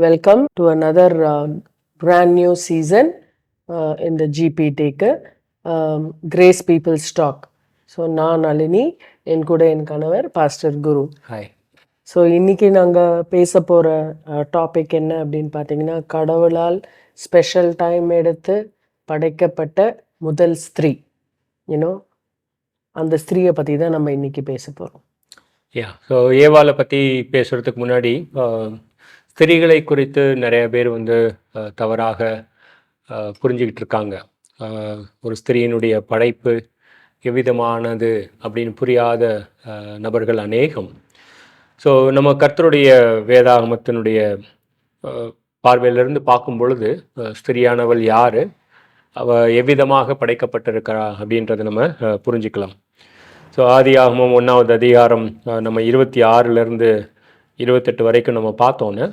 Welcome to another uh, brand new season uh, in the GP Take um, Grace People's Talk. So நான் நளினி என் கூட என் கணவர் pastor குரு hi so இன்னைக்கு நாங்கள் பேச போகிற டாபிக் என்ன அப்படின்னு பார்த்தீங்கன்னா கடவுளால் ஸ்பெஷல் டைம் எடுத்து படைக்கப்பட்ட முதல் ஸ்திரீ. யூனோ அந்த ஸ்திரீயை பற்றி தான் நம்ம இன்னைக்கு பேச போகிறோம் யா ஸோ ஏவாளை பற்றி பேசுகிறதுக்கு முன்னாடி ஆஹ், ஸ்திரீகளை குறித்து நிறைய பேர் வந்து தவறாக புரிஞ்சுக்கிட்டு இருக்காங்க ஒரு ஸ்திரீயினுடைய படைப்பு எவ்விதமானது அப்படின்னு புரியாத நபர்கள் அநேகம். ஸோ நம்ம கர்த்தருடைய வேதாகமத்தினுடைய பார்வையிலிருந்து பார்க்கும் பொழுது ஸ்திரியானவள் யார்? அவ எவ்விதமாக படைக்கப்பட்டிருக்கிறா அப்படின்றத நம்ம புரிஞ்சுக்கலாம். ஸோ ஆதியாகமம் ஒன்றாவது அதிகாரம் நம்ம இருபத்தி ஆறுலேருந்து இருபத்தெட்டு வரைக்கும் நம்ம பார்த்தோன்னு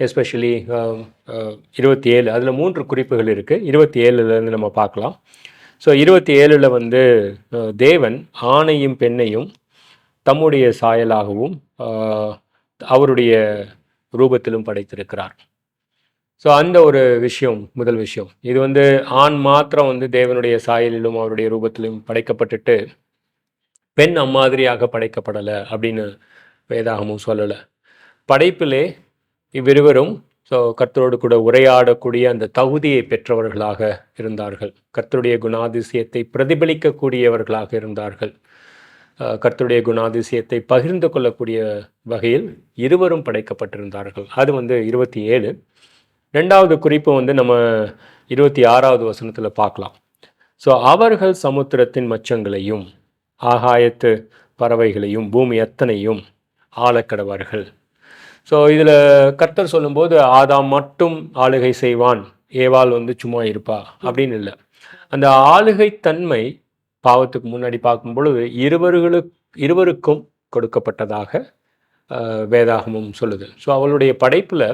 எஸ்பெஷலி um, uh, இருபத்தி ஏழு அதில் மூன்று குறிப்புகள் இருக்குது இருபத்தி ஏழுலேருந்து நம்ம பார்க்கலாம். ஸோ இருபத்தி ஏழில் வந்து uh, தேவன் ஆணையும் பெண்ணையும் தம்முடைய சாயலாகவும் uh, அவருடைய ரூபத்திலும் படைத்திருக்கிறார். ஸோ அந்த ஒரு விஷயம் முதல் விஷயம். இது வந்து ஆண் மாத்திரம் வந்து தேவனுடைய சாயலிலும் அவருடைய ரூபத்திலும் படைக்கப்பட்டுட்டு பெண் அம்மாதிரியாக படைக்கப்படலை அப்படின்னு வேதாகமும் சொல்லலை. படைப்பிலே இவ்விருவரும் ஸோ கர்த்தரோடு கூட உரையாடக்கூடிய அந்த தகுதியை பெற்றவர்களாக இருந்தார்கள். கர்த்தருடைய குணாதிசயத்தை பிரதிபலிக்கக்கூடியவர்களாக இருந்தார்கள். கர்த்தருடைய குணாதிசயத்தை பகிர்ந்து கொள்ளக்கூடிய வகையில் இருவரும் படைக்கப்பட்டிருந்தார்கள். அது வந்து இருபத்தி ஏழு. ரெண்டாவது குறிப்பு வந்து நம்ம இருபத்தி ஆறாவது வசனத்தில் பார்க்கலாம். ஸோ அவர்கள் சமுத்திரத்தின் மச்சங்களையும் ஆகாயத்து பறவைகளையும் பூமி அத்தனையும் ஆளக்கடவார்கள் ஸோ இதில் கர்த்தர் சொல்லும்போது ஆதாம் மட்டும் ஆளுகை செய்வான். ஏவாள் வந்து சும்மா இருப்பா. அப்படின்னு இல்லை. அந்த ஆளுகை தன்மை பாவத்துக்கு முன்னாடி பார்க்கும் பொழுது இருவர்களுக்கு இருவருக்கும் கொடுக்கப்பட்டதாக வேதாகமும் சொல்லுது. ஸோ அவளுடைய படைப்பில்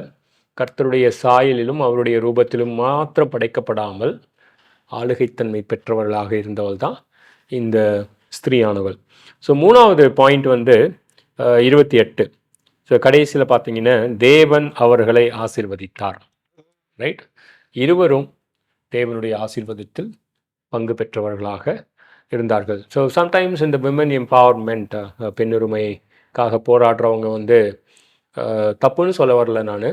கர்த்தருடைய சாயலிலும் அவருடைய ரூபத்திலும் மாத்திரம் படைக்கப்படாமல் ஆளுகைத்தன்மை பெற்றவர்களாக இருந்தவள் தான் இந்த ஸ்திரீயானவள். ஸோ மூணாவது பாயிண்ட் வந்து இருபத்தி எட்டு. ஸோ கடைசியில் பார்த்தீங்கன்னா தேவன் அவர்களை ஆசீர்வதித்தார். ரைட் இருவரும் தேவனுடைய ஆசீர்வாதத்தில் பங்கு பெற்றவர்களாக இருந்தார்கள். ஸோ சம்டைம்ஸ் இந்த விமன் எம்பவர்மெண்ட் பெண்ணுரிமைக்காக போராடுறவங்க வந்து தப்புன்னு சொல்ல வரல நான்.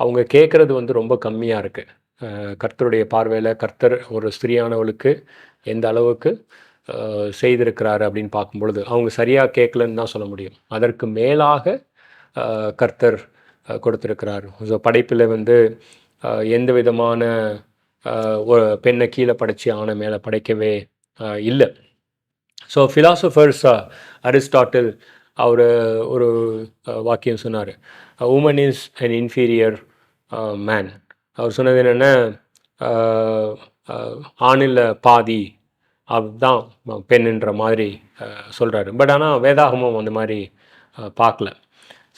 அவங்க கேட்குறது வந்து ரொம்ப கம்மியாக இருக்குது கர்த்தருடைய பார்வையில் கர்த்தர் ஒரு ஸ்திரியானவளுக்கு எந்த அளவுக்கு செய்திருக்கிறாரு அப்படின்னு பார்க்கும்பொழுது அவங்க சரியாக கேட்கலன்னு தான் சொல்ல முடியும். அதற்கு மேலாக கர்த்தர் கொடுத்துருக்கிறார். ஸோ படைப்பில் வந்து எந்த விதமான பெண்ணை கீழே படைச்சி ஆணை மேலே படைக்கவே இல்லை. ஸோ ஃபிலாசபர்ஸ் அரிஸ்டாட்டில் அவர் ஒரு வாக்கியம் சொன்னார். Woman is an inferior man அவர் சொன்னது என்னென்னா ஆணில் பாதி அதுதான் பெண்ணுன்ற மாதிரி சொல்கிறாரு பட் ஆனால் வேதாகமம் அந்த மாதிரி பார்க்கல.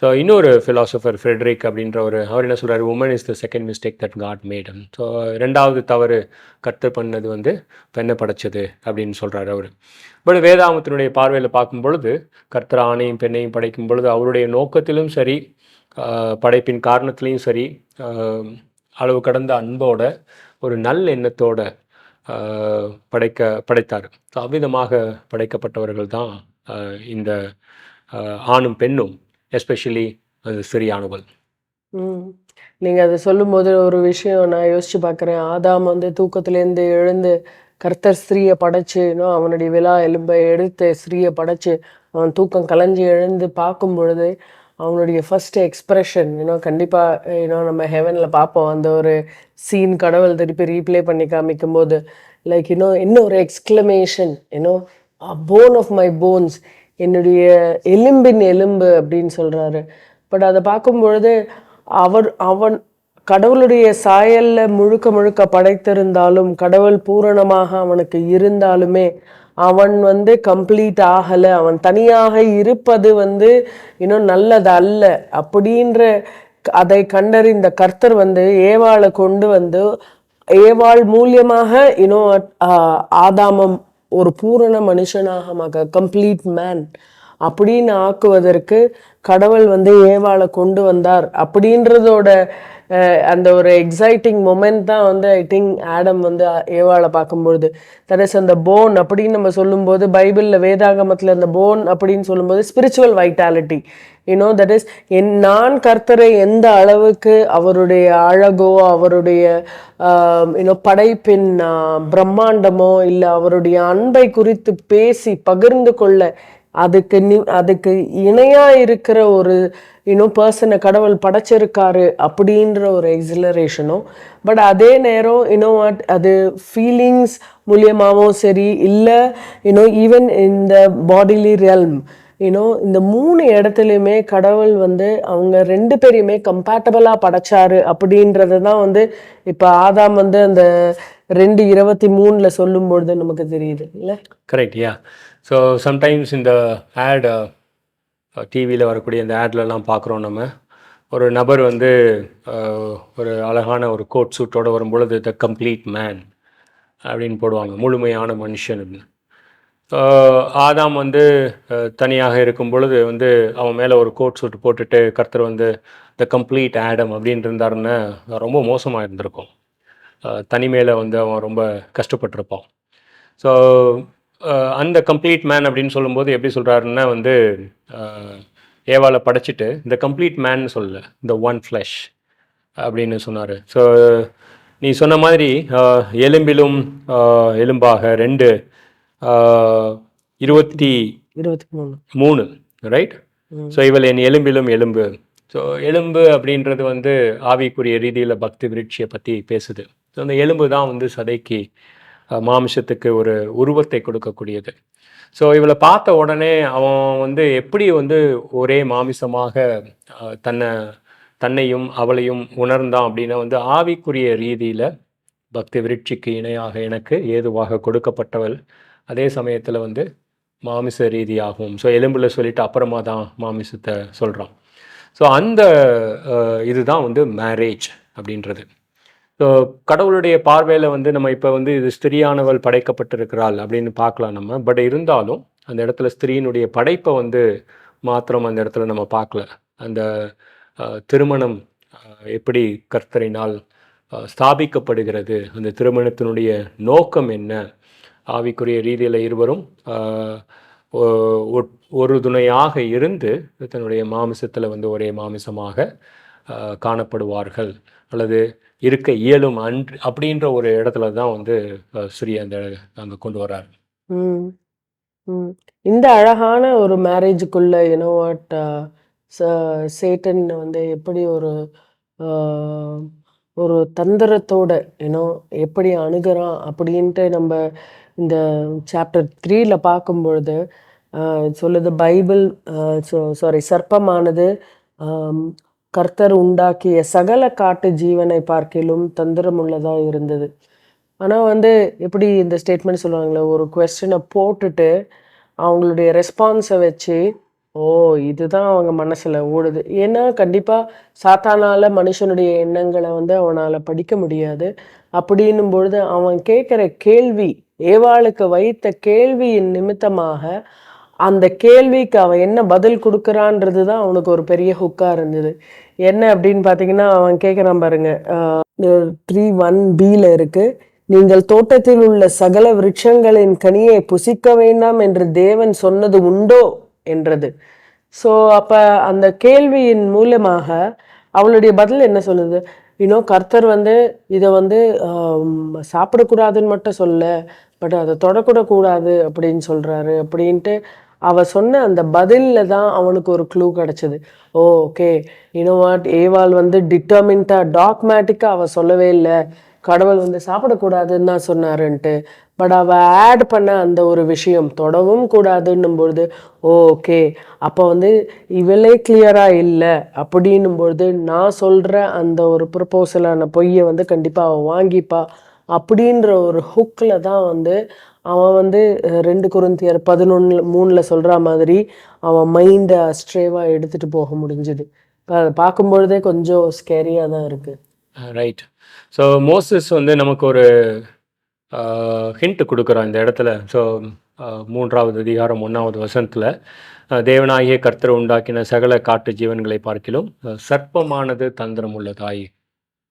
ஸோ இன்னொரு ஃபிலாசபர் ஃப்ரெட்ரிக் அப்படின்ற ஒரு அவர் என்ன சொல்கிறார் woman is the second mistake that God made so ரெண்டாவது தவறு கற்று பண்ணது வந்து பெண்ணை படைச்சது அப்படின்னு சொல்கிறாரு அவர். பட் வேதாமத்தினுடைய பார்வையில் பார்க்கும் பொழுது கர்த்தர் ஆணையும் பெண்ணையும் படைக்கும் பொழுது அவருடைய நோக்கத்திலும் சரி படைப்பின் காரணத்திலையும் சரி அளவு கடந்த அன்போட ஒரு நல் எண்ணத்தோட படைக்க படைத்தார் ஸோ அவ்விதமாக படைக்கப்பட்டவர்கள் தான் இந்த ஆணும் பெண்ணும் எஸ்பெஷலி அது சிறியானவள் ம். நீங்கள் அதை சொல்லும்போது ஒரு விஷயம் நான் யோசிச்சு பார்க்குறேன். ஆதாம் வந்து தூக்கத்துலேருந்து எழுந்து கர்த்தர் ஸ்ரீயை படைச்சு இன்னும் அவனுடைய விழா எலும்பை எடுத்து ஸ்ரீயை படைச்சு அவன் தூக்கம் கலைஞ்சு எழுந்து பார்க்கும் பொழுது அவனுடைய ஃபஸ்ட்டு எக்ஸ்ப்ரெஷன் இன்னும் கண்டிப்பாக இன்னும் நம்ம ஹெவனில் பார்ப்போம். அந்த ஒரு சீன் கடவுள் திருப்பி ரீப்ளே பண்ணி காமிக்கும் போது லைக் இன்னும் இன்னும் ஒரு எக்ஸ்க்ளமேஷன் இன்னும் போன் ஆஃப் மை போன்ஸ் என்னுடைய எலும்பின் எலும்பு அப்படின்னு சொல்கிறாரு பட் அதை பார்க்கும் பொழுது அவர் அவன் கடவுளுடைய சாயலில் முழுக்க முழுக்க படைத்திருந்தாலும் கடவுள் பூரணமாக அவனுக்கு இருந்தாலுமே அவன் வந்து கம்ப்ளீட் ஆகலை. அவன் தனியாக இருப்பது வந்து இன்னும் நல்லது அல்ல. அப்படின்ற அதை கண்டறிந்த கர்த்தர் வந்து ஏவாளை கொண்டு வந்து ஏவாள் மூலியமாக இன்னும் ஆதாமம் ஒரு பூரண மனுஷனாக மக கம்ப்ளீட் மேன் அப்படின்னு ஆக்குவதற்கு கடவுள் வந்து ஏவாளை கொண்டு வந்தார். அப்படின்றதோட அந்த ஒரு எக்ஸைட்டிங் மொமெண்ட் தான் வந்து ஐ திங்க் ஆடம் வந்து ஏவாளை பார்க்கும்பொழுது தட் இஸ் அந்த போன் அப்படின்னு நம்ம சொல்லும்போது பைபிளில் வேதாகமத்தில் அந்த போன் அப்படின்னு சொல்லும்போது spiritual vitality you know that is என் நான் கர்த்தரை எந்த அளவுக்கு அவருடைய அழகோ அவருடைய யூனோ படைப்பின் பிரம்மாண்டமோ இல்லை அவருடைய அன்பை குறித்து பேசி பகிர்ந்து கொள்ள அதுக்கு நி அதுக்கு இணையாக இருக்கிற ஒரு இன்னும் பர்சனை கடவுள் படைச்சிருக்காரு அப்படின்ற ஒரு எக்ஸிலரேஷனும் பட் அதே நேரம் இன்னும் வாட் அது ஃபீலிங்ஸ் மூலியமாகவும் சரி இல்லை இன்னும் ஈவன் இந்த பாடிலி ரெல்ம் யூனோ இந்த மூணு இடத்துலையுமே கடவுள் வந்து அவங்க ரெண்டு பேரையுமே கம்பேட்டபிளாக படைச்சாரு அப்படின்றது தான் வந்து இப்போ ஆதாம் வந்து அந்த ரெண்டு இருபத்தி மூணில் சொல்லும்பொழுது நமக்கு தெரியுது இல்லை? கரெக்ட் யா ஸோ சம்டைம்ஸ் இந்த ஆட் டிவியில் வரக்கூடிய இந்த ஆட்லலாம் பார்க்குறோம் நம்ம. ஒரு நபர் வந்து ஒரு அழகான ஒரு கோட் சூட்டோடு வரும் பொழுது த கம்ப்ளீட் மேன் அப்படின்னு போடுவாங்க. முழுமையான மனுஷன் அப்படின்னு. ஆதாம் வந்து தனியாக இருக்கும் பொழுது வந்து அவன் மேலே ஒரு கோட் சூட் போட்டுட்டு கர்த்தர் வந்து த கம்ப்ளீட் ஆடம் அப்படின்னு இருந்தாருன்னா ரொம்ப மோசமாக இருந்திருக்கும். தனிமையில் வந்து அவன் ரொம்ப கஷ்டப்பட்டிருப்பான். ஸோ அந்த கம்ப்ளீட் மேன் அப்படின்னு சொல்லும்போது எப்படி சொல்கிறாருன்னா வந்து ஏவாளை படைச்சிட்டு இந்த கம்ப்ளீட் மேன் சொல்லல இந்த ஒன் ஃப்ளஷ் அப்படின்னு சொன்னார். ஸோ நீ சொன்ன மாதிரி எலும்பிலும் எலும்பாக ரெண்டு இருபத்தி இருபத்தி மூணு மூணு ரைட். ஸோ இவள் என் எலும்பிலும் எலும்பு. ஸோ எலும்பு அப்படின்றது வந்து ஆவிக்குரிய ரீதியில் பக்தி விருட்சியை பற்றி பேசுது. ஸோ அந்த எலும்பு தான் வந்து சதைக்கு மாமிசத்துக்கு ஒரு உருவத்தை கொடுக்கக்கூடியது. ஸோ இவளை பார்த்த உடனே அவன் வந்து எப்படி வந்து ஒரே மாமிசமாக தன்னை தன்னையும் அவளையும் உணர்ந்தான் அப்படின்னா வந்து ஆவிக்குரிய ரீதியில் பக்தி விருட்சிக்கு இணையாக எனக்கு ஏதுவாக கொடுக்கப்பட்டவள். அதே சமயத்தில் வந்து மாமிச ரீதியாகவும் ஸோ எலும்பில் சொல்லிட்டு அப்புறமா தான் மாமிசத்தை சொல்கிறான் ஸோ அந்த இதுதான் வந்து மேரேஜ் அப்படின்றது. ஸோ கடவுளுடைய பார்வையில் வந்து நம்ம இப்போ வந்து இது ஸ்திரியானவள் படைக்கப்பட்டிருக்கிறாள் அப்படின்னு பார்க்கலாம் நம்ம. பட் இருந்தாலும் அந்த இடத்துல ஸ்திரீனுடைய படைப்பை வந்து மாத்திரம் அந்த இடத்துல நம்ம பார்க்கல. அந்த திருமணம் எப்படி கர்த்தரினால் ஸ்தாபிக்கப்படுகிறது அந்த திருமணத்தினுடைய நோக்கம் என்ன ஆவிக்குரிய ரீதியில் இருவரும் ஒரு துணையாக இருந்து தன்னுடைய மாமிசத்தில் வந்து ஒரே மாமிசமாக காணப்படுவார்கள் அல்லது இருக்க இயலும் அன்று அப்படின்ற ஒரு இடத்துல தான் வந்து ஆஹ், ஸ்ரீ அந்த அங்கே கொண்டு வர்றாரு. ம். ம். இந்த அழகான ஒரு மேரேஜுக்குள்ள யூனோ வாட் சேட்டன் வந்து எப்படி ஒரு ஒரு தந்திரத்தோட யூனோ எப்படி அணுகிறான் அப்படின்ட்டு நம்ம இந்த சாப்டர் த்ரீல பார்க்கும்பொழுது ஆஹ், சொல்லுது பைபிள் சாரி சர்ப்பமானது கர்த்தர் உண்டாக்கிய சகல காட்டு ஜீவனை பார்க்கிலும் தந்திரமுள்ளதாக இருந்தது. ஆனால் வந்து எப்படி இந்த ஸ்டேட்மெண்ட் சொல்லுவாங்களே ஒரு கொஸ்டினை போட்டுட்டு அவங்களுடைய ரெஸ்பான்ஸை வச்சு ஓ இதுதான் அவங்க மனசில் ஓடுது. ஏன்னா கண்டிப்பாக சாத்தானால மனுஷனுடைய எண்ணங்களை வந்து அவனால் படிக்க முடியாது. அப்படின்னும் பொழுது அவன் கேட்குற கேள்வி ஏவாளுக்கு வைத்த கேள்வியின் நிமித்தமாக அந்த கேள்விக்கு அவன் என்ன பதில் கொடுக்குறான்றது தான் அவனுக்கு ஒரு பெரிய ஹுக்காக இருந்தது. என்ன அப்படின்னு பார்த்தீங்கன்னா அவன் கேட்குறான் பாருங்க. த்ரீ ஒன் பியில் இருக்கு. நீங்கள் தோட்டத்தில் உள்ள சகல விருட்சங்களின் கனியை புசிக்க வேண்டாம் என்று தேவன் சொன்னது உண்டோ? என்றது. ஸோ அப்போ அந்த கேள்வியின் மூலமாக அவளுடைய பதில் என்ன சொல்லுது? இன்னும் கர்த்தர் வந்து இதை வந்து சாப்பிடக்கூடாதுன்னு மட்டும் சொல்ல பட் அதை தொடக்கூடக்கூடாது அப்படின்னு சொல்கிறாரு அப்படின்ட்டு அவள் சொன்ன அந்த பதிலில் தான் அவனுக்கு ஒரு க்ளூ கிடச்சிது. ஓகே யூனோ வாட் ஏவாள் வந்து டிட்டர்மின்ட்டா டாக்மேட்டிக்காக அவள் சொல்லவே இல்லை. கடவுள் வந்து சாப்பிடக்கூடாதுன்னு தான் சொன்னாருன்ட்டு. பட் அவள் ஆட் பண்ண அந்த ஒரு விஷயம் தொடவும் கூடாதுன்னும் பொழுது ஓகே அப்போ வந்து இவளே கிளியராக இல்லை அப்படின்னும் பொழுது நான் சொல்கிற அந்த ஒரு ப்ரப்போசலான பொய்யை வந்து கண்டிப்பாக அவள் வாங்கிப்பா. அப்படின்ற ஒரு ஹுக்கில் தான் வந்து அவன் வந்து ரெண்டு குருந்தியர் பதினொன்று மூணில் சொல்கிற மாதிரி அவன் மைண்டை ஸ்ட்ரேவாக எடுத்துகிட்டு போக முடிஞ்சுது. இப்போ அதை பார்க்கும்பொழுதே கொஞ்சம் ஸ்கேரியாக தான் இருக்குது ரைட் ஸோ மோசஸ் வந்து நமக்கு ஒரு ஹிண்ட் கொடுக்குறான் இந்த இடத்துல. ஸோ மூன்றாவது அதிகாரம் ஒன்றாவது வசனத்தில் தேவனாகிய கர்த்தர் உண்டாக்கின சகல காட்டு ஜீவன்களை பார்க்கிலும் சர்ப்பமானது தந்திரம் உள்ளதாயி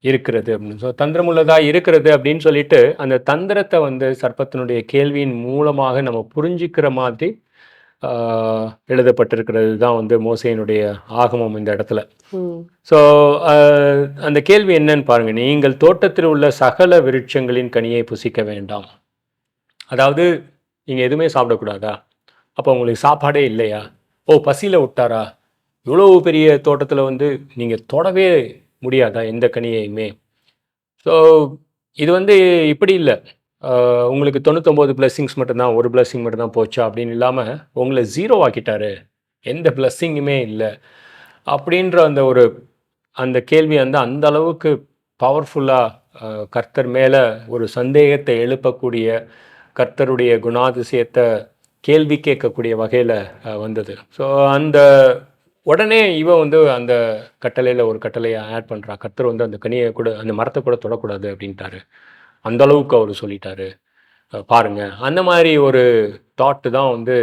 இருக்கிறது அப்படின்னு ஸோ தந்திரமுள்ளதா இருக்கிறது அப்படின்னு சொல்லிட்டு அந்த தந்திரத்தை வந்து சர்ப்பத்தினுடைய கேள்வியின் மூலமாக நம்ம புரிஞ்சுக்கிற மாதிரி எழுதப்பட்டிருக்கிறது தான் வந்து மோசையினுடைய ஆகமம் இந்த இடத்துல. ஸோ அந்த கேள்வி என்னன்னு பாருங்க. நீங்கள் தோட்டத்தில் உள்ள சகல விருட்சங்களின் கனியை புசிக்க வேண்டாம். அதாவது நீங்க எதுவுமே சாப்பிடக்கூடாதா? அப்போ உங்களுக்கு சாப்பாடே இல்லையா? ஓ பசியில விட்டாரா? இவ்வளோ பெரிய தோட்டத்தில் வந்து நீங்க தொடவே முடியாதா எந்த கனியையுமே? ஸோ இது வந்து இப்படி இல்லை. உங்களுக்கு தொண்ணூத்தொம்பது பிளஸ்ஸிங்ஸ் மட்டும்தான் ஒரு பிளஸ்ஸிங் மட்டும்தான் போச்சா? அப்படின்னு இல்லாமல் உங்களை ஜீரோ ஆக்கிட்டாரு. எந்த பிளஸ்ஸிங்குமே இல்லை. அப்படின்ற அந்த ஒரு அந்த கேள்வி வந்து அந்த அளவுக்கு பவர்ஃபுல்லாக கர்த்தர் மேலே ஒரு சந்தேகத்தை எழுப்பக்கூடிய கர்த்தருடைய குணாதிசயத்தை கேள்வி கேட்கக்கூடிய வகையில் வந்தது. ஸோ அந்த உடனே இவன் வந்து அந்த கட்டளையில் ஒரு கட்டளையை ஆட் பண்ணுறா கர்த்தர் வந்து அந்த கனியை கூட அந்த மரத்தை கூட தொடக்கூடாது அப்படின்ட்டாரு. அந்த அளவுக்கு அவர் சொல்லிட்டாரு. பாருங்க. அந்த மாதிரி ஒரு தாட்டு தான் வந்து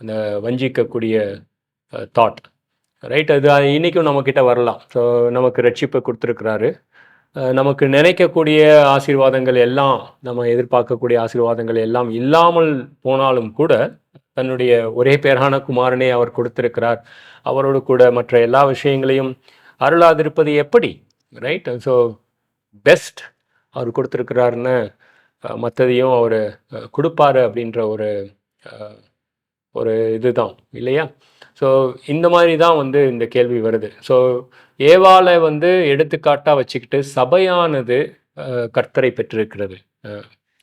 அந்த வஞ்சிக்கக்கூடிய தாட் ரைட் அது இன்றைக்கும் நம்மக்கிட்ட வரலாம். ஸோ நமக்கு ரட்சிப்பை கொடுத்துருக்குறாரு. நமக்கு நினைக்கக்கூடிய ஆசீர்வாதங்கள் எல்லாம் நம்ம எதிர்பார்க்கக்கூடிய ஆசீர்வாதங்கள் எல்லாம் இல்லாமல் போனாலும் கூட தன்னுடைய ஒரே பேரான குமாரனை அவர் கொடுத்திருக்கிறார். அவரோடு கூட மற்ற எல்லா விஷயங்களையும் அருளாதிருப்பது எப்படி? ரைட் ஸோ பெஸ்ட் அவர் கொடுத்துருக்கிறாருன்னு மற்றதையும் அவர் கொடுப்பாரு அப்படின்ற ஒரு ஒரு இதுதான். இல்லையா? ஸோ இந்த மாதிரி தான் வந்து இந்த கேள்வி வருது. ஸோ ஏவாலை வந்து எடுத்துக்காட்டாக வச்சுக்கிட்டு சபையானது கர்த்தரை பெற்றிருக்கிறது.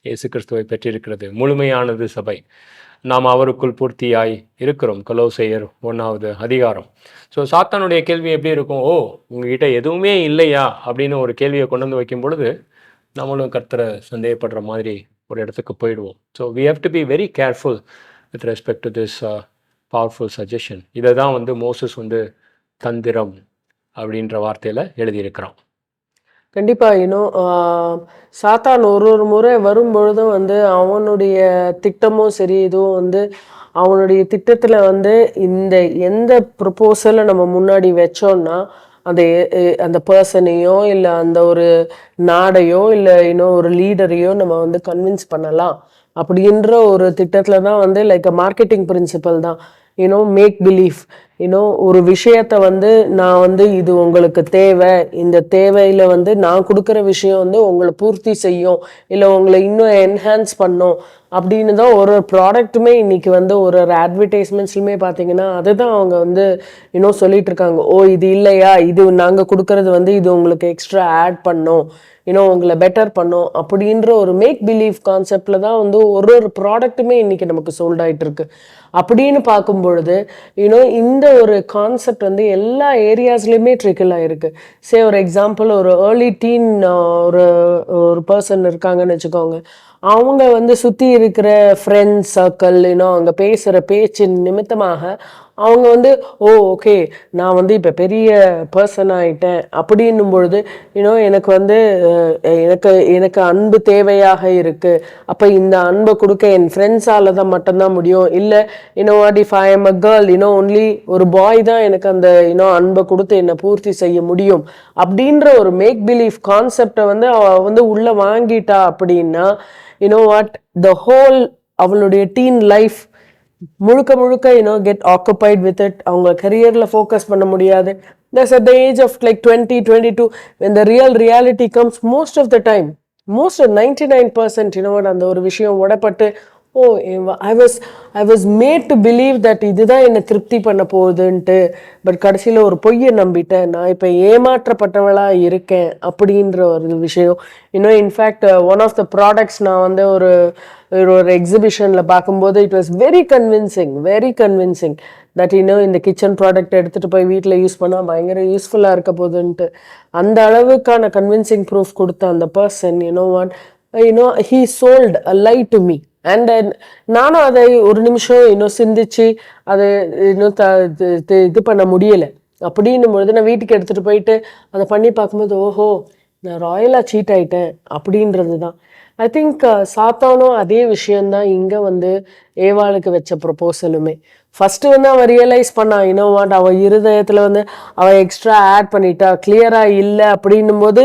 இயேசு கிறிஸ்துவை பெற்றிருக்கிறது. முழுமையானது சபை. நாம் அவருக்குள் பூர்த்தியாய் இருக்கிறோம். கொலோசையர் ஒன்றாவது அதிகாரம். ஸோ சாத்தானுடைய கேள்வி எப்படி இருக்கும்? ஓ உங்ககிட்ட எதுவுமே இல்லையா? அப்படின்னு ஒரு கேள்வியை கொண்டு வந்து வைக்கும் பொழுது நம்மளும் கர்த்தரை சந்தேகப்படுற மாதிரி ஒரு இடத்துக்கு போயிடுவோம். So we have to be very careful with respect to this powerful suggestion இதை தான் வந்து மோசஸ் வந்து தந்திரம் அப்படின்ற வார்த்தையில் எழுதியிருக்கிறான். கண்டிப்பாக இன்னும் சாத்தான் ஒரு ஒரு முறை வரும்பொழுதும் வந்து அவனுடைய திட்டமும் சரி இதுவும் வந்து அவனுடைய திட்டத்தில் வந்து இந்த எந்த ப்ரொப்போசலை நம்ம முன்னாடி வச்சோம்னா அந்த அந்த பர்சனையோ இல்லை அந்த ஒரு நாடையோ இல்லை இன்னும் ஒரு லீடரையோ நம்ம வந்து கன்வின்ஸ் பண்ணலாம். அப்படின்ற ஒரு திட்டத்தில் தான் வந்து லைக் மார்க்கெட்டிங் பிரின்சிபல் தான். You know make belief you know ஒரு விஷயத்த வந்து நான் வந்து இது உங்களுக்கு தேவை. இந்த தேவையில் வந்து நான் கொடுக்குற விஷயம் வந்து உங்களை பூர்த்தி செய்யும். இல்லை உங்களை இன்னும் என்ஹான்ஸ் பண்ணும். அப்படின்னு தான் ஒரு ஒரு ப்ராடக்ட்டுமே இன்றைக்கி வந்து ஒரு ஒரு அட்வர்டைஸ்மெண்ட்ஸ்லுமே பார்த்தீங்கன்னா அதுதான் அவங்க வந்து இன்னும் சொல்லிட்டு இருக்காங்க. ஓ இது இல்லையா? இது நாங்கள் கொடுக்கறது வந்து இது உங்களுக்கு எக்ஸ்ட்ரா ஆட் பண்ணும். இன்னும் உங்களை பெட்டர் பண்ணும். அப்படின்ற ஒரு மேக் பிலீவ் கான்செப்டில் தான் வந்து ஒரு ஒரு ப்ராடக்ட்டுமே இன்றைக்கி நமக்கு சோல்ட் ஆகிட்டு இருக்கு. அப்படின்னு பார்க்கும் பொழுது யூனோ இந்த ஒரு கான்செப்ட் வந்து எல்லா ஏரியாஸ்லேயுமே ட்ரிக்கிள் ஆகிருக்கு சே ஒரு எக்ஸாம்பிள் ஒரு ஏர்லி டீன் ஒரு ஒரு பர்சன் இருக்காங்கன்னு வச்சுக்கோங்க. அவங்க வந்து சுற்றி இருக்கிற ஃப்ரெண்ட்ஸ் சர்க்கிள் இன்னும் அங்கே பேசுகிற பேச்சின் நிமித்தமாக அவங்க வந்து ஓ ஓகே நான் வந்து இப்போ பெரிய பர்சன் ஆகிட்டேன் அப்படின்னும் பொழுது இன்னும் எனக்கு வந்து எனக்கு எனக்கு அன்பு தேவையாக இருக்குது அப்போ இந்த அன்பை கொடுக்க என் ஃப்ரெண்ட்ஸால் தான் மட்டும்தான் முடியும். இல்லை இன்னும் what if I am a girl இன்னும் ஒன்லி ஒரு பாய் தான் எனக்கு அந்த இன்னும் அன்பை கொடுத்து என்னை பூர்த்தி செய்ய முடியும். அப்படின்ற ஒரு மேக் பிலீஃப் கான்செப்டை வந்து அவ வந்து உள்ளே வாங்கிட்டா அப்படின்னா you know what the whole அவளுடைய டீன் லைஃப் முழுக்க முழுக்க you know get occupied with it அவங்க கரியரில் ஃபோக்கஸ் பண்ண முடியாது. Thus at the age of like twenty twenty two இந்த real reality comes most of the time most ninety nine percent யூனோட் அந்த ஒரு விஷயம் உடப்பட்டு ஓ I was I was made to believe that இதுதான் என்னை திருப்தி பண்ண போகுதுன்ட்டு. பட் கடைசியில் ஒரு பொய்யை நம்பிட்டேன். நான் இப்போ ஏமாற்றப்பட்டவளாக இருக்கேன் அப்படின்ற ஒரு விஷயம். இன்னும் in fact one of the products நான் வந்து ஒரு ஒரு எக்ஸிபிஷனில் பார்க்கும்போது it was very convincing very convincing that இன்னும் இந்த கிச்சன் ப்ராடக்ட் எடுத்துகிட்டு போய் வீட்டில் யூஸ் பண்ணால் பயங்கர யூஸ்ஃபுல்லாக இருக்க போகுதுன்ட்டு. அந்த அளவுக்கான கன்வின்சிங் ப்ரூஃப் கொடுத்த அந்த person you know what you know he sold a lie to me and uh, நானும் அதை ஒரு நிமிஷம் இன்னும் சிந்திச்சு அதை இன்னும் த இது- இது- பண்ண முடியலை. அப்படின்னும் பொழுது நான் வீட்டுக்கு எடுத்துகிட்டு போயிட்டு அதை பண்ணி பார்க்கும்போது ஓஹோ நான் ராயலாக சீட் ஆயிட்டேன் அப்படின்றது தான். ஐ திங்க் uh, சாத்தானும் அதே விஷயந்தான் இங்கே வந்து ஏவாளுக்கு வச்ச ப்ரொப்போசலுமே ஃபஸ்ட்டு வந்து அவன் ரியலைஸ் பண்ணான் இன்னும் வாட் அவள் இருதயத்தில் வந்து அவள் எக்ஸ்ட்ரா ஆட் பண்ணிட்டா கிளியராக இல்லை. அப்படின்னும் போது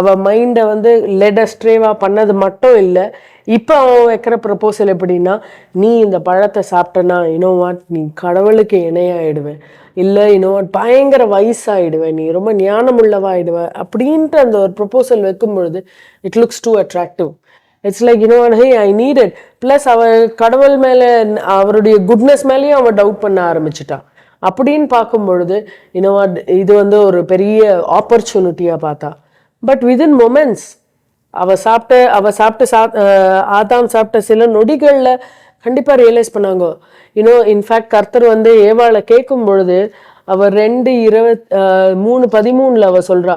அவள் மைண்டை வந்து லெட் அஸ்ட்ரேவாக பண்ணது மட்டும் இல்லை. இப்போ அவன் வைக்கிற ப்ரப்போசல் எப்படின்னா நீ இந்த பழத்தை சாப்பிட்டனா இனோவாட் நீ கடவுளுக்கு இணையாயிடுவேன். இல்லை இனோவாட் பயங்கர வயசாகிடுவேன் நீ ரொம்ப ஞானமுள்ளவாயிடுவ அப்படின்ட்டு அந்த ஒரு ப்ரப்போசல் வைக்கும் பொழுது it looks too attractive it's like you know hey I needed bless அவள் கடவுள் மேலே அவருடைய குட்னஸ் மேலேயும் அவன் டவுட் பண்ண ஆரம்பிச்சிட்டான் அப்படின்னு பார்க்கும் பொழுது இது வந்து ஒரு பெரிய ஆப்பர்ச்சுனிட்டியாக பார்த்தா. பட் விதின் மொமெண்ட்ஸ் அவ சாப்பிட்ட அவ சாப்பிட்ட சாப் அஹ் ஆதாம் சாப்பிட்ட சில நொடிகள்ல கண்டிப்பா ரியலைஸ் பண்ணாங்க. யூனோ இன்ஃபேக்ட் கர்த்தர் வந்து ஏவாளை கேட்கும் பொழுது அவ ரெண்டு இருபத் மூணு பதிமூணுல அவ சொல்றா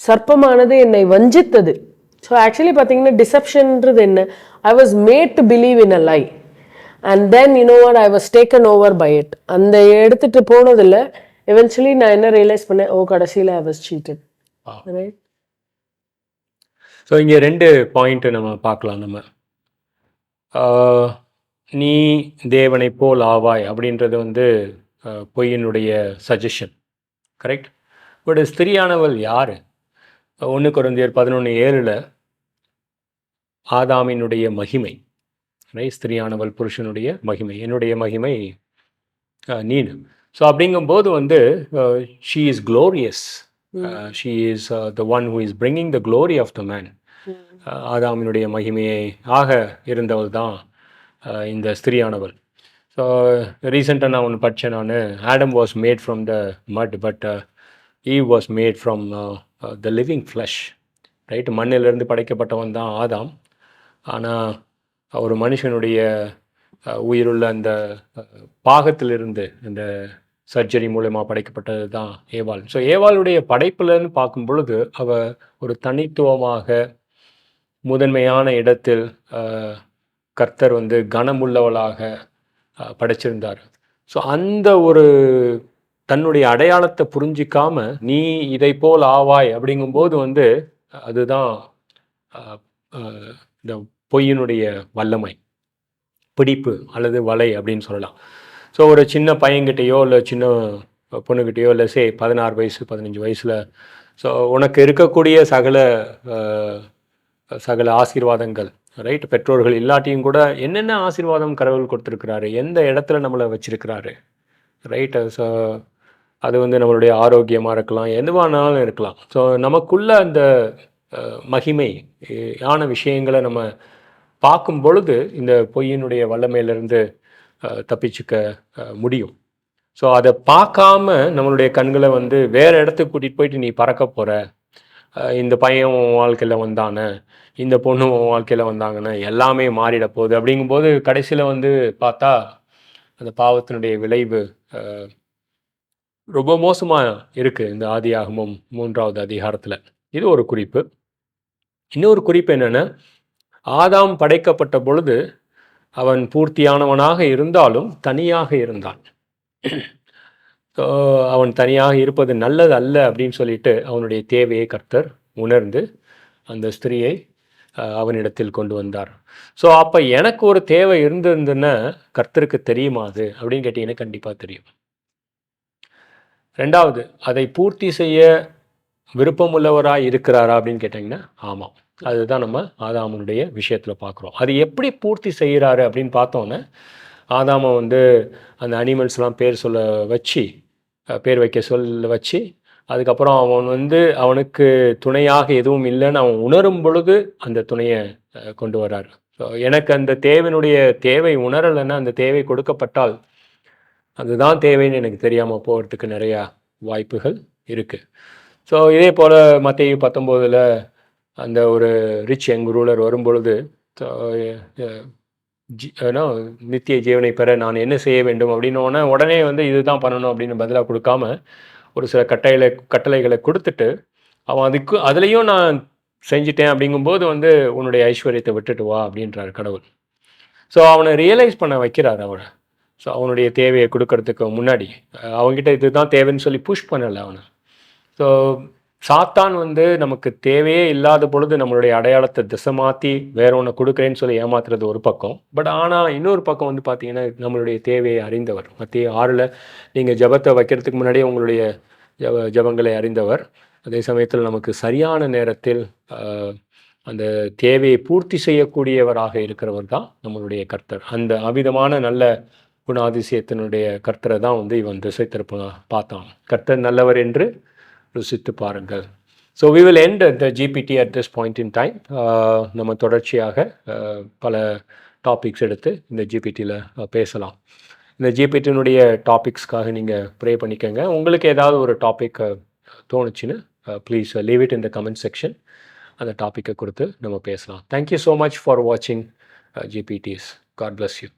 சர்ப்பமானது என்னை வஞ்சித்தது. ஸோ ஆக்சுவலி பார்த்தீங்கன்னா டிசப்ஷன்ன்றது என்ன? I was made to believe in a lie and then you know what I was taken over by it அந்த எடுத்துட்டு போனதில் எவென்ச்சுவலி நான் என்ன ரியலைஸ் பண்ணேன்? ஓ கடைசியில் I was cheated. Right so இங்கே ரெண்டு பாயிண்ட்டு நம்ம பார்க்கலாம் நம்ம. நீ தேவனைப் போல் ஆவாய் அப்படின்றது வந்து பொய்யினுடைய சஜஷன் கரெக்ட் பட் ஸ்திரியானவள் யார்? ஒன்று குறைந்தியர் பதினொன்று ஏழில் ஆதாமினுடைய மகிமை. ரைட் ஸ்திரியானவள் புருஷனுடைய மகிமை. என்னுடைய மகிமை நீனு. ஸோ அப்படிங்கும்போது வந்து she is glorious she is the one who is bringing the glory of the man ஆதாமினுடைய மகிமையை ஆக இருந்தவள் தான் அஹ், இந்த ஸ்திரியானவள். ஸோ ரீசெண்டாக நான் ஒன்று படித்தேன் நான். Adam was made from the mud but Eve was made from the living flesh right மண்ணிலிருந்து படைக்கப்பட்டவன் தான் ஆதாம். ஆனால் ஒரு மனுஷனுடைய அஹ், உயிருள்ள அந்த அஹ், பாகத்திலிருந்து அந்த சர்ஜரி மூலயமா படைக்கப்பட்டது தான் ஏவாள். ஸோ ஏவாளுடைய படைப்புலன்னு பார்க்கும் பொழுது அவ ஒரு தனித்துவமாக முதன்மையான இடத்தில் கர்த்தர் வந்து கனமுள்ளவளாக படைச்சிருந்தார். ஸோ அந்த ஒரு தன்னுடைய அடையாளத்தை புரிஞ்சிக்காம நீ இதை போல் ஆவாய் அப்படிங்கும்போது வந்து அதுதான் இந்த பொய்யினுடைய வல்லமை. பிடிப்பு அல்லது வலை அப்படின்னு சொல்லலாம். ஸோ ஒரு சின்ன பையன்கிட்டேயோ இல்லை சின்ன பொண்ணுக்கிட்டேயோ இல்லை சே பதினாறு வயசு பதினஞ்சு வயசில் ஸோ உனக்கு இருக்கக்கூடிய சகல சகல ஆசீர்வாதங்கள் ரைட் பெற்றோர்கள் இல்லாட்டியும் கூட என்னென்ன ஆசீர்வாதம் கடவுள் கொடுத்துருக்கிறாரு? எந்த இடத்துல நம்மளை வச்சுருக்கிறாரு? ரைட் ஸோ அது வந்து நம்மளுடைய ஆரோக்கியமாக இருக்கலாம் எதுவானாலும் இருக்கலாம். ஸோ நமக்குள்ள அந்த மகிமை யான விஷயங்களை நம்ம பார்க்கும் பொழுது இந்த பொய்யினுடைய வல்லமையிலிருந்து தப்பிச்சுக்க முடியும். ஸோ அதை பார்க்காம நம்மளுடைய கண்களை வந்து வேறு இடத்துக்கு கூட்டிகிட்டு போயிட்டு நீ பறக்க போகிற இந்த பையன் உன் வாழ்க்கையில் வந்தானே இந்த பொண்ணு உன் வாழ்க்கையில் வந்தாங்கன்னு எல்லாமே மாறிட போகுது. அப்படிங்கும்போது கடைசியில் வந்து பார்த்தா அந்த பாவத்தினுடைய விளைவு ரொம்ப மோசமாக இருக்குது இந்த ஆதி ஆகமம் மூன்றாவது அதிகாரத்தில். இது ஒரு குறிப்பு. இன்னொரு குறிப்பு என்னென்னா ஆதாம் படைக்கப்பட்ட பொழுது அவன் பூர்த்தியானவனாக இருந்தாலும் தனியாக இருந்தான். ஸோ அவன் தனியாக இருப்பது நல்லது அல்ல அப்படின்னு சொல்லிட்டு அவனுடைய தேவையை கர்த்தர் உணர்ந்து அந்த ஸ்திரியை அவனிடத்தில் கொண்டு வந்தார். ஸோ அப்போ எனக்கு ஒரு தேவை இருந்திருந்துன்னா கர்த்தருக்கு தெரியுமா அது? அப்படின்னு கேட்டிங்கன்னா கண்டிப்பாக தெரியும். ரெண்டாவது அதை பூர்த்தி செய்ய விருப்பமுள்ளவராக இருக்கிறாரா அப்படின்னு கேட்டிங்கன்னா ஆமாம். அதுதான் நம்ம ஆதாமனுடைய விஷயத்தில் பார்க்குறோம் அது எப்படி பூர்த்தி செய்கிறாரு அப்படின்னு பார்த்தோன்னே ஆதாமை வந்து அந்த அனிமல்ஸ்லாம் பேர் சொல்ல வச்சு பேர் வைக்க சொல்ல வச்சு அதுக்கப்புறம் அவன் வந்து அவனுக்கு துணையாக எதுவும் இல்லைன்னு அவன் உணரும் பொழுது அந்த துணையை கொண்டு வர்றாரு. ஸோ எனக்கு அந்த தேவனுடைய தேவை உணரலைன்னா அந்த தேவை கொடுக்கப்பட்டால் அதுதான் தேவைன்னு எனக்கு தெரியாமல் போகிறதுக்கு நிறையா வாய்ப்புகள் இருக்குது ஸோ இதே போல் மத்திய பத்தொம்போதில் அந்த ஒரு ரிச் யங் ரூலர் வரும்பொழுது ஜி- ஏன்னா, நித்திய ஜீவனை பெற நான் என்ன செய்ய வேண்டும்? அப்படின்னோடனே உடனே வந்து இதுதான் பண்ணணும் அப்படின்னு பதிலாக கொடுக்காம ஒரு சில கட்டளை கட்டளைகளை கொடுத்துட்டு அவன் அதுக்கு அதுலேயும் நான் செஞ்சிட்டேன் அப்படிங்கும்போது வந்து உன்னுடைய ஐஸ்வர்யத்தை விட்டுட்டு வா அப்படின்றார் கடவுள். ஸோ அவனை ரியலைஸ் பண்ண வைக்கிறார் அவனை ஸோ அவனுடைய தேவையை கொடுக்கறதுக்கு முன்னாடி அவங்ககிட்ட இதுதான் தேவைன்னு சொல்லி புஷ் பண்ணலை அவனை. ஸோ சாத்தான் வந்து நமக்கு தேவையே இல்லாத பொழுது நம்மளுடைய அடையாளத்தை திசை மாற்றி வேற ஒன்று கொடுக்குறேன்னு சொல்லி ஏமாத்துறது ஒரு பக்கம். பட் ஆனால் இன்னொரு பக்கம் வந்து பார்த்தீங்கன்னா நம்மளுடைய தேவையை அறிந்தவர். மத்திய ஆறில் நீங்கள் ஜெபத்தை வைக்கிறதுக்கு முன்னாடியே உங்களுடைய ஜப ஜபங்களை அறிந்தவர். அதே சமயத்தில் நமக்கு சரியான நேரத்தில் அந்த தேவையை பூர்த்தி செய்யக்கூடியவராக இருக்கிறவர் தான் நம்மளுடைய கர்த்தர். அந்த அவிதமான நல்ல குணாதிசயத்தினுடைய கர்த்தரை தான் வந்து இவன் திசை திருப்ப பார்த்தான். கர்த்தர் நல்லவர் என்று ருசித்து பாருங்கள். So we will end the GPT at this point in time நம்ம தொடர்ச்சியாக uh, பல டாபிக்ஸ் எடுத்து இந்த ஜிபிடியில் uh, பேசலாம். இந்த ஜிபிடினுடைய டாபிக்ஸ்க்காக நீங்கள் ப்ரே பண்ணிக்கோங்க. உங்களுக்கு ஏதாவது ஒரு topic uh, தோணுச்சுன்னு please leave it in the comment section அந்த டாப்பிக்கை கொடுத்து நம்ம பேசலாம். தேங்க்யூ ஸோ மச் ஃபார் வாட்சிங் ஜிபிடிஸ் காட் பிளஸ் யூ